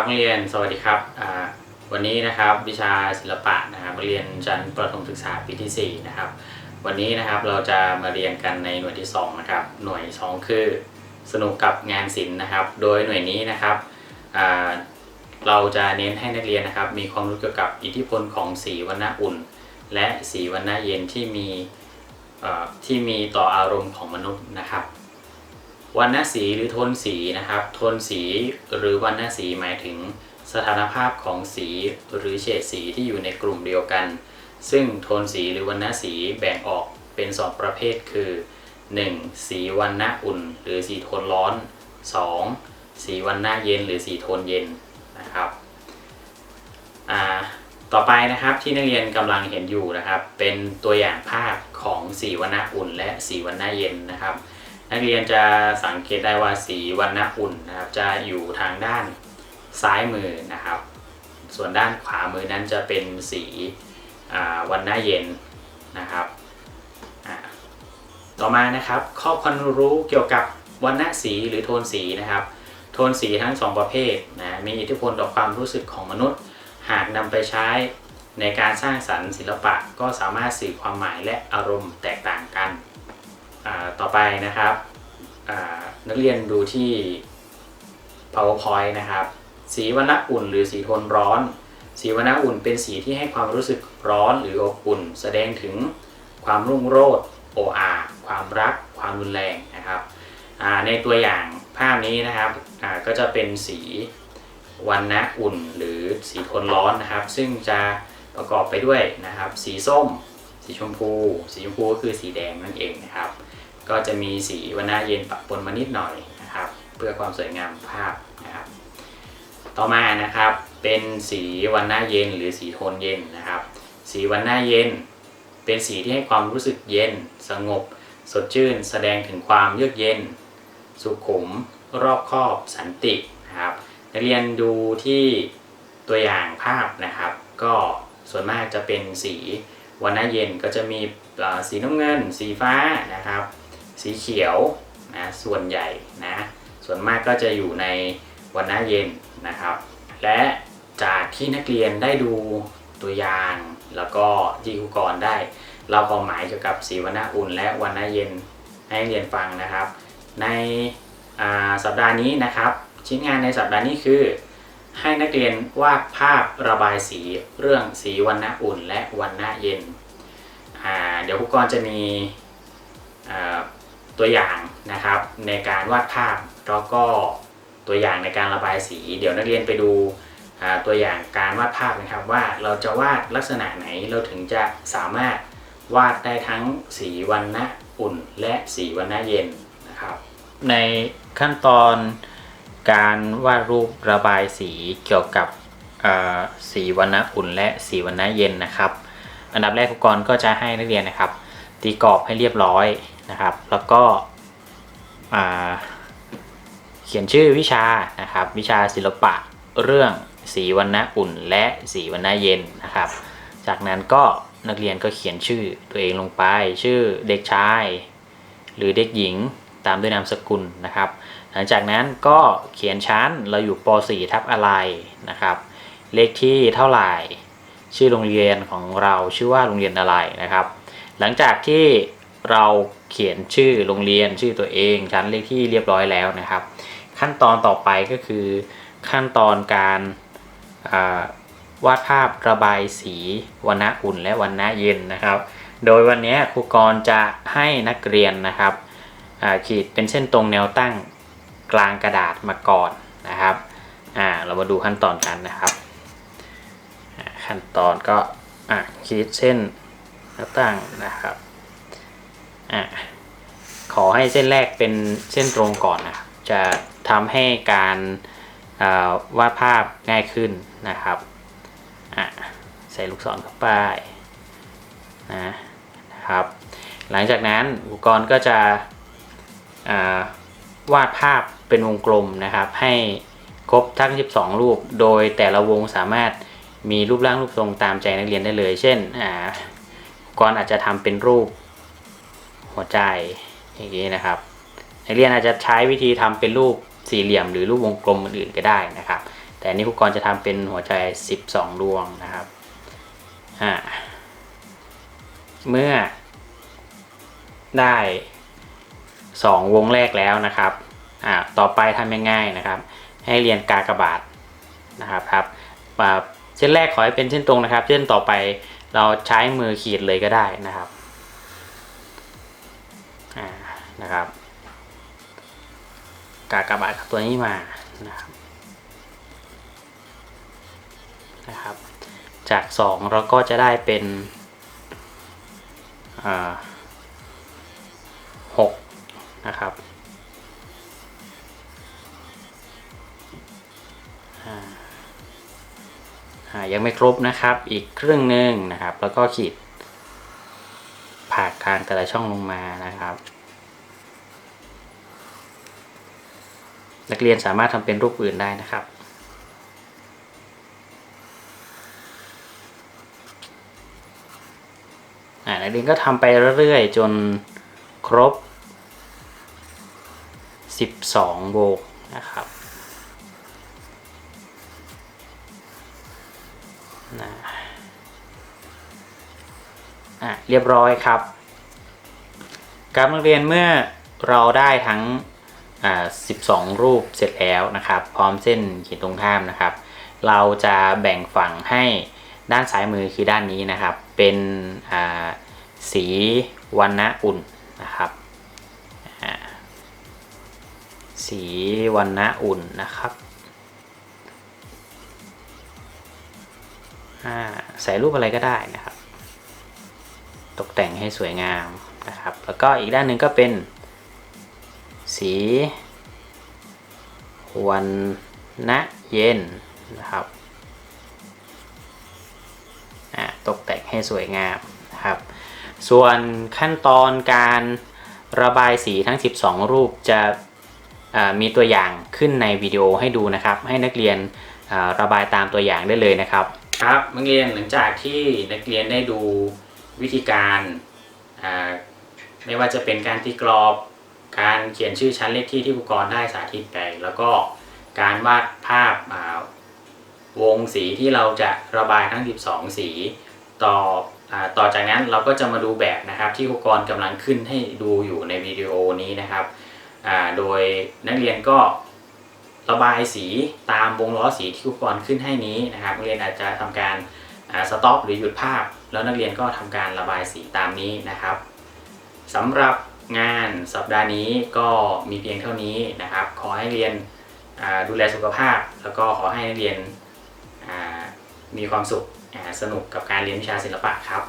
ครับนักเรียนสวัสดีครับวันนี้นะครับวิชาศิลปะนะครับเรียนชั้นประถมศึกษาปีที่4นะครับวันนี้นะครับเราจะมาเรียนกันในหน่วยที่2นะครับหน่วย 2 คือสนุกกับงานศิลป์นะครับ โดยหน่วยนี้นะครับเราจะเน้นให้นักเรียนนะครับ มีความรู้เกี่ยวกับอิทธิพลของสีวรรณะอุ่น และสีวรรณะเย็นที่มีที่มีต่ออารมณ์ของมนุษย์นะครับ วรรณสีหรือโทนสีนะครับโทนสีหรือวรรณสีหมายถึงสถานภาพของสีหรือเฉดสีที่อยู่ในกลุ่มเดียวกัน ซึ่งโทนสีหรือวรรณสีแบ่งออกเป็นสองประเภทคือ 1. สีวรรณอุ่น หรือสีโทนร้อน 2. สีวรรณเย็น หรือสีโทนเย็นนะครับต่อไปนะครับที่นักเรียนกำลังเห็นอยู่นะครับ เป็นตัวอย่างภาพของสีวรรณอุ่น และสีวรรณเย็นนะครับ นักเรียนจะสังเกตได้ว่าสีวรรณอุ่นนะครับ จะอยู่ทางด้านซ้ายมือนะครับ ส่วนด้านขวามือนั้นจะเป็นสีวรรณเย็นนะครับ ต่อมานะครับข้อความรู้เกี่ยวกับวรรณสีหรือโทนสีนะครับ โทนสีทั้งสองประเภทนะมีอิทธิพลต่อความรู้สึกของมนุษย์ หากนำไปใช้ในการสร้างสรรค์ศิลปะก็สามารถสื่อความหมายและอารมณ์แตกต่างกัน ต่อไปนะครับนักเรียนดูที่ powerpoint นะครับ สีวรรณอุ่นหรือสีโทนร้อน สีวรรณอุ่นเป็นสีที่ให้ความรู้สึกร้อนหรืออบอุ่น แสดงถึงความรุ่งโรจน์โออาความรัก ความรุนแรงนะครับในตัวอย่างภาพนี้นะครับก็จะเป็นสีวรรณอุ่นหรือสีโทนร้อนนะครับ ซึ่งจะประกอบไปด้วยนะครับ สีส้ม สีชมพู สีชมพูก็คือสีแดงนั่นเองนะครับ ก็จะมีสีวรรณะเย็นปะปนมานิดหน่อยนะครับ เพื่อความสวยงามภาพนะครับ ต่อมานะครับเป็นสีวรรณะเย็นหรือสีโทนเย็นนะครับ สีวรรณะเย็น เป็นสีที่ให้ความรู้สึกเย็น สงบ สดชื่น แสดงถึงความเยือกเย็น สุขุม รอบคอบสันตินะครับนักเรียนดูที่ตัวอย่างภาพนะครับ ก็ส่วนมากจะเป็นสีวรรณะเย็นก็จะมีสีน้ำเงิน สีฟ้านะครับ สีเขียวนะส่วนใหญ่นะส่วนมากก็จะอยู่ในวรรณะเย็นนะครับ และจากที่นักเรียนได้ดูตัวอย่างแล้วก็ที่ครูกรได้เล่าความหมายเกี่ยวกับสีวรรณะอุ่น และวรรณะเย็นให้นักเรียนฟังนะครับ ในสัปดาห์นี้นะครับ ชิ้นงานในสัปดาห์นี้คือ ให้นักเรียนวาดภาพระบายสีเรื่องสีวรรณะอุ่น และวรรณะเย็นเดี๋ยวครูกรจะมี ตัวอย่างนะครับในการวาดภาพแล้วก็ตัวอย่างในการระบายสี เดี๋ยวนักเรียนไปดูตัวอย่างการวาดภาพนะครับว่าเราจะวาดลักษณะไหนเราถึงจะสามารถวาดได้ทั้งสีวรรณะอุ่นและสีวรรณะเย็นนะครับ ในขั้นตอนการวาดรูประบายสีเกี่ยวกับสีวรรณะอุ่นและสีวรรณะเย็นนะครับ อันดับแรกครูกรก็จะให้นักเรียนนะครับ ตีกรอบให้เรียบร้อย นะครับ แล้วก็เขียนชื่อวิชานะครับ วิชาศิลปะเรื่องสีวรรณะอุ่นและสีวรรณะเย็นนะครับ จากนั้นก็นักเรียนก็เขียนชื่อตัวเองลงไป ชื่อเด็กชาย หรือเด็กหญิงตามด้วยนามสกุลนะครับ หลังจากนั้นก็เขียนชั้นเราอยู่ป .4 ทับอะไรนะครับ เลขที่เท่าไหร่ ชื่อโรงเรียนของเราชื่อว่าโรงเรียนอะไรนะครับ หลังจากที่ เราเขียนชื่อโรงเรียนชื่อตัวเอง ชั้นเลขที่เรียบร้อยแล้วนะครับ ขั้นตอนต่อไปก็คือ ขั้นตอนการาวาดภาพระบายสีวรรณะอุ่นและวรรณะเย็นนะครับ โดยวันนี้ครูกรจะให้นักเรียนนะครับขีดเป็นเส้นตรงแนวตั้งกลางกระดาษมาก่อนนะครับเรามาดูขั้นตอนกันนะครับขั้นตอนก็ขีดเส้นแนวตั้งนะครับ อ่าขอให้เส้นแรกเป็นเส้นตรงก่อนนะครับจะทำให้การาวาดภาพง่ายขึ้นนะครับอะใส่ลูกศรเข้าไปนะนะครับ หลังจากนั้นอุปกรณ์ก็จะาวาดภาพเป็นวงกลมนะครับ ให้ครบทั้ง 12 รูป โดยแต่ละวงสามารถมีรูปร่างรูปทรงตามใจนักเรียนได้เลย เช่นอุปกรณ์อาจจะทำเป็นรูป หัวใจอย่างนี้นะครับนักเรียนอาจจะใช้วิธีทำเป็นรูปสี่เหลี่ยม หรือรูปวงกลมอื่นก็ได้นะครับ แต่นี้ครูกรจะทำเป็นหัวใจ 12 ดวงนะครับอ่าเมื่อได้ 2 วงแรกแล้วนะครับอ่าต่อไปทำยังไงนะครับ ให้เรียนกากบาทนะครับครับเส้นแรกขอให้เป็นเส้นตรงนะครับ เส้นต่อไปเราใช้มือขีดเลยก็ได้นะครับ นะครับ กากบาทกับตัวนี้มานะครับนะครับ จาก 2 เราก็จะได้เป็นหกนะครับอ่าอ่ายังไม่ครบนะครับ อีกครึ่งหนึ่งนะครับ แล้วก็ขีด ผ่ากลางแต่ละช่องลงมานะครับ นักเรียนสามารถทำเป็นรูปอื่นได้นะครับนักเรียนก็ทำไปเรื่อยๆ จนครบ 12 โวงนะครับนะอะเรียบร้อยครับ การนักเรียนเมื่อเราได้ทั้ง 12 รูปเสร็จแล้วนะครับ พร้อมเส้นขีดตรงข้ามนะครับ เราจะแบ่งฝั่งให้ด้านซ้ายมือคือด้านนี้นะครับ เป็นสีวันนะอุ่นนะครับสีวันนะอุ่นนะครับใส่รูปอะไรก็ได้นะครับ ตกแต่งให้สวยงาม นะครับ แล้วก็อีกด้านหนึ่งก็เป็น สีวันนะเย็นนะครับตกแต่งให้สวยงามนะครับ ส่วนขั้นตอนการระบายสีทั้ง 12 รูปจะมีตัวอย่างขึ้นในวิดีโอให้ดูนะครับ ให้นักเรียนระบายตามตัวอย่างได้เลยนะครับ ครับนักเรียนหลังจากที่นักเรียนได้ดูวิธีการ ไม่ว่าจะเป็นการตีกรอบ การเขียนชื่อชั้นเลขที่ที่ครูกรได้สาธิตไปแล้วก็การวาดภาพาวงสีที่เราจะระบายทั้ง 12 สี ต่ออต่อจากนั้นเราก็จะมาดูแบบนะครับที่ครูกรกำลังขึ้นให้ดูอยู่ในวิดีโอนี้นะครับ โดยนักเรียนก็ระบายสีตามวงล้อสีที่ครูกรขึ้นให้นี้นะครับนักเรียนอาจจะทำการสต็อปหรือหยุดภาพ แล้วนักเรียนก็ทำการระบายสีตามนี้นะครับ สำหรับงานสัปดาห์นี้ก็มีเพียงเท่านี้นะครับ ขอให้เรียนดูแลสุขภาพ แล้วก็ขอให้นักเรียนมีความสุขสนุกกับการเรียนวิชาศิลปะครับ